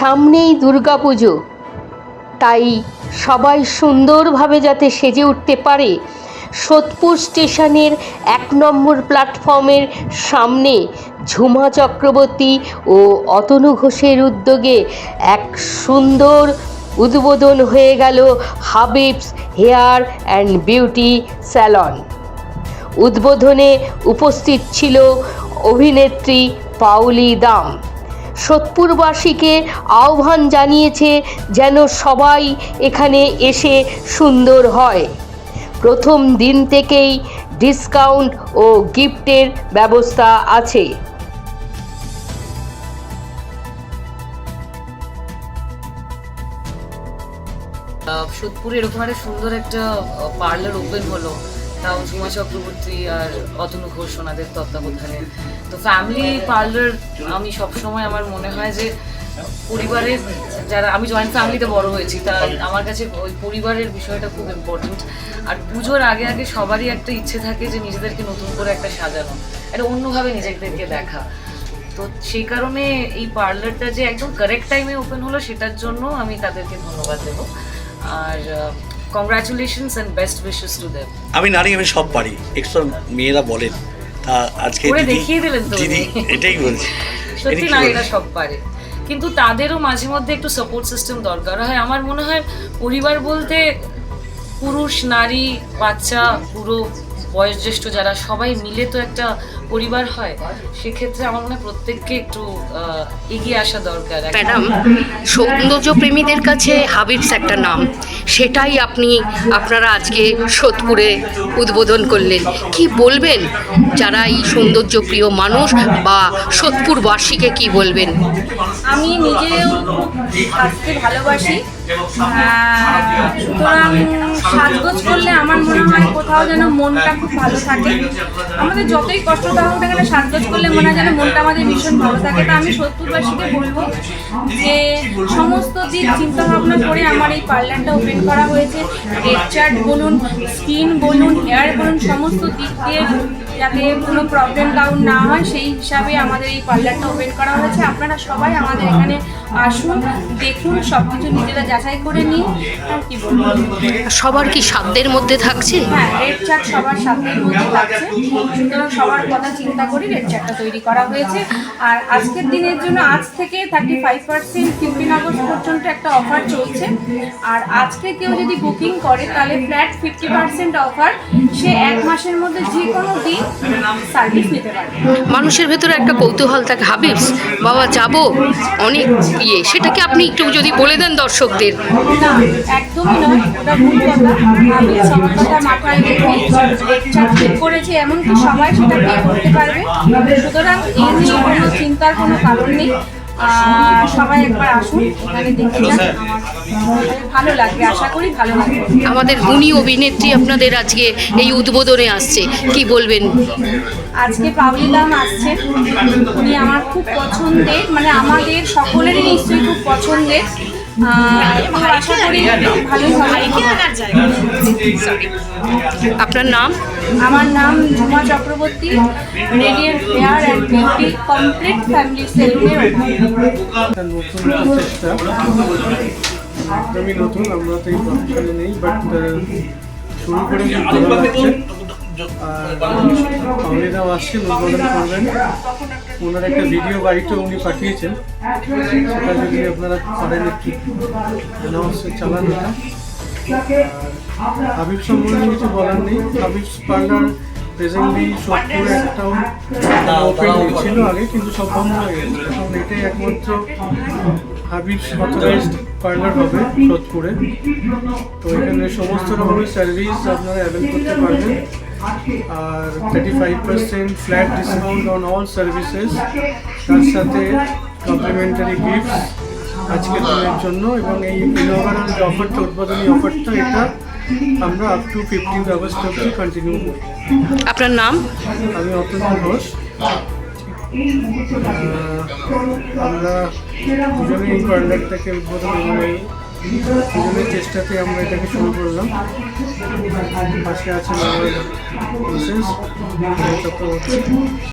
সামনেই দুর্গাপুজো। তাই সবাই সুন্দরভাবে যাতে সেজে উঠতে পারে, সোদপুর স্টেশনের এক নম্বর প্ল্যাটফর্মের সামনে ঝুমা চক্রবর্তী ও অতনু ঘোষের উদ্যোগে এক সুন্দর উদ্বোধন হয়ে গেল Habib's hair and beauty salon. উদ্বোধনে উপস্থিত ছিল অভিনেত্রী পাউলি দাম। সোদপুরবাসীকে আহ্বান জানিয়েছে যেন সবাই এখানে এসে সুন্দর হয়। প্রথম দিন থেকেই ডিসকাউন্ট ও গিফটের ব্যবস্থা আছে। সোদপুরে এরকম একটা সুন্দর একটা পার্লার ওপেন হলো। তাও ঝুমা চক্রবর্তী আর অতনু ঘোষ ওনাদের তত্ত্বাবধানে। তো ফ্যামিলি পার্লার আমি সবসময় আমার মনে হয় যে পরিবারের যারা, আমি জয়েন্ট ফ্যামিলিতে বড় হয়েছি তা আমার কাছে ওই পরিবারের বিষয়টা খুব ইম্পর্টেন্ট আর পুজোর আগে আগে সবারই একটা ইচ্ছে থাকে যে নিজেদেরকে নতুন করে একটা সাজানো, একটা অন্যভাবে নিজেদেরকে দেখা। তো সেই কারণে এই পার্লারটা যে একদম কারেক্ট টাইমে ওপেন হলো, সেটার জন্য আমি তাদেরকে ধন্যবাদ দেবো। আর congratulations and best wishes to them আমি নারী আমি সব পারি। এক্সট্রা মেয়েরা বলেন তা আজকে দেখিয়ে দিলেন তো দিদি এটাই বলছি। সত্যি নারীরা সব পারে। কিন্তু তাদেরও মাঝে মধ্যে একটু সাপোর্ট সিস্টেম দরকার হয়। আমার মনে হয় পরিবার বলতে পুরুষ নারী বাচ্চা পুরো বয়োজ্যেষ্ঠ যারা সবাই মিলে তো একটা পরিবার হয় সেক্ষেত্রে আমার মনে হয় প্রত্যেককে একটু এগিয়ে আসা দরকার। ম্যাডাম সৌন্দর্য প্রেমীদের কাছে হাবিবস একটা নাম। সেটাই আপনি আপনারা আজকে সোদপুরে উদ্বোধন করলেন। কি বলবেন যারা এই সৌন্দর্য প্রিয় মানুষ বা সোদপুরবাসীকে কি বলবেন? আমি নিজেও সাজতে ভালোবাসি। সুতরাং সাজগোজ করলে আমার মনে হয় কোথাও যেন মনটা ভালো থাকে। আমাদের যতই কষ্ট থাকুক না কেন সাজগোজ করলে মনে হয় যেন মনটা আমাদের ভীষণ ভালো থাকে। তা আমি সত্যবাসীকে বলব যে সমস্ত দিক চিন্তা ভাবনা করে আমার এই পার্লারটা ওপেন করা হয়েছে। রেড চার্ট বলুন। স্কিন বলুন হেয়ার বলুন সমস্ত দিক দিয়ে যাতে কোনো প্রবলেম ডাউন না হয় সেই হিসাবে আমাদের এই পার্লারটা ওপেন করা হয়েছে। আপনারা সবাই আমাদের এখানে আসুন দেখুন সব কিছু নিজেরা যাচাই করে নিন। আর কি বলব? সবার কি সাধ্যের মধ্যে থাকছে? হ্যাঁ রেড চার্ট সবার সাথে মধ্যে থাকছে। সুতরাং সবার কথা চিন্তা করে রেড চার্টটা তৈরি করা হয়েছে। আর আজকের দিনের জন্য আজ থেকে thirty five percent fifteen August পর্যন্ত একটা অফার চলছে। আর আজকে কেউ যদি বুকিং করে তাহলে ফ্ল্যাট ফিফটি পার্সেন্ট অফার সে এক মাসের মধ্যে যে কোনো দিন মানুষের ভেতরে একটা কৌতূহল থাকে, হাবিবস, বাবা যাব, অনেক ইয়ে। সেটাকে আপনি একটু যদি বলে দেন দর্শকদের। একদমই এমনকি সবাই করতে পারবে। সুতরাং এই নিয়ে কোনো চিন্তার কোনো কারণ নেই। সবাই একবার আসুন এখানে দেখে যান। ভালো লাগবে আশা করি ভালো লাগবে আমাদের গুণী অভিনেত্রী আপনাদের আজকে এই উদ্বোধনে আসছে কি বলবেন? আজকে পাবলি দাম আসছে। উনি আমার খুব পছন্দের মানে আমাদের সকলেরই নিশ্চয়ই খুব পছন্দের। আপনার নাম? আমার নাম Jhuma Chakraborty radiant hair and beauty complete family সেলুনের একটা নতুন নতুন আমরা তো এই প্রফেশনে নেই বাট শুরু করে আর পাওলিদাও আসছেন উদ্বোধন করবেন। ওনার একটা ভিডিও বাড়িতে উনি পাঠিয়েছেন। সেটা যদি আপনারা পারেন একটু অ্যানাউন্স চালান ওটা। হাবিব সম্বন্ধে কিছু বলার নেই। হাবিবস পার্লার প্রেজেন্টলি সোদপুরে একটাও ওপেন আগে কিন্তু সব বন্ধ হয়ে গেছে। এখন এটাই একমাত্র হাবিবস অথরাইজড পার্লার হবে সোদপুরে। তো এখানে সমস্ত রকমের সার্ভিস আপনারা অ্যাভেল করতে পারবেন। Thirty flat discount on all services তার সাথে কমপ্লিমেন্টারি গিফট আজকের দিনের জন্য এবং এই ইনোভারাল যে অফারটা উদ্বোধনী অফারটা এটা আমরা আপ টু ফিফটিন্থ আগস্ট অব্দি কন্টিনিউ করি আপনার নাম? আমি অতুল ঘোষ। আমরা দুজনে এই পার্লারটাকে উদ্বোধন মানে চেষ্টাতে আমরা এটাকে শুরু করলাম। পাশে আছে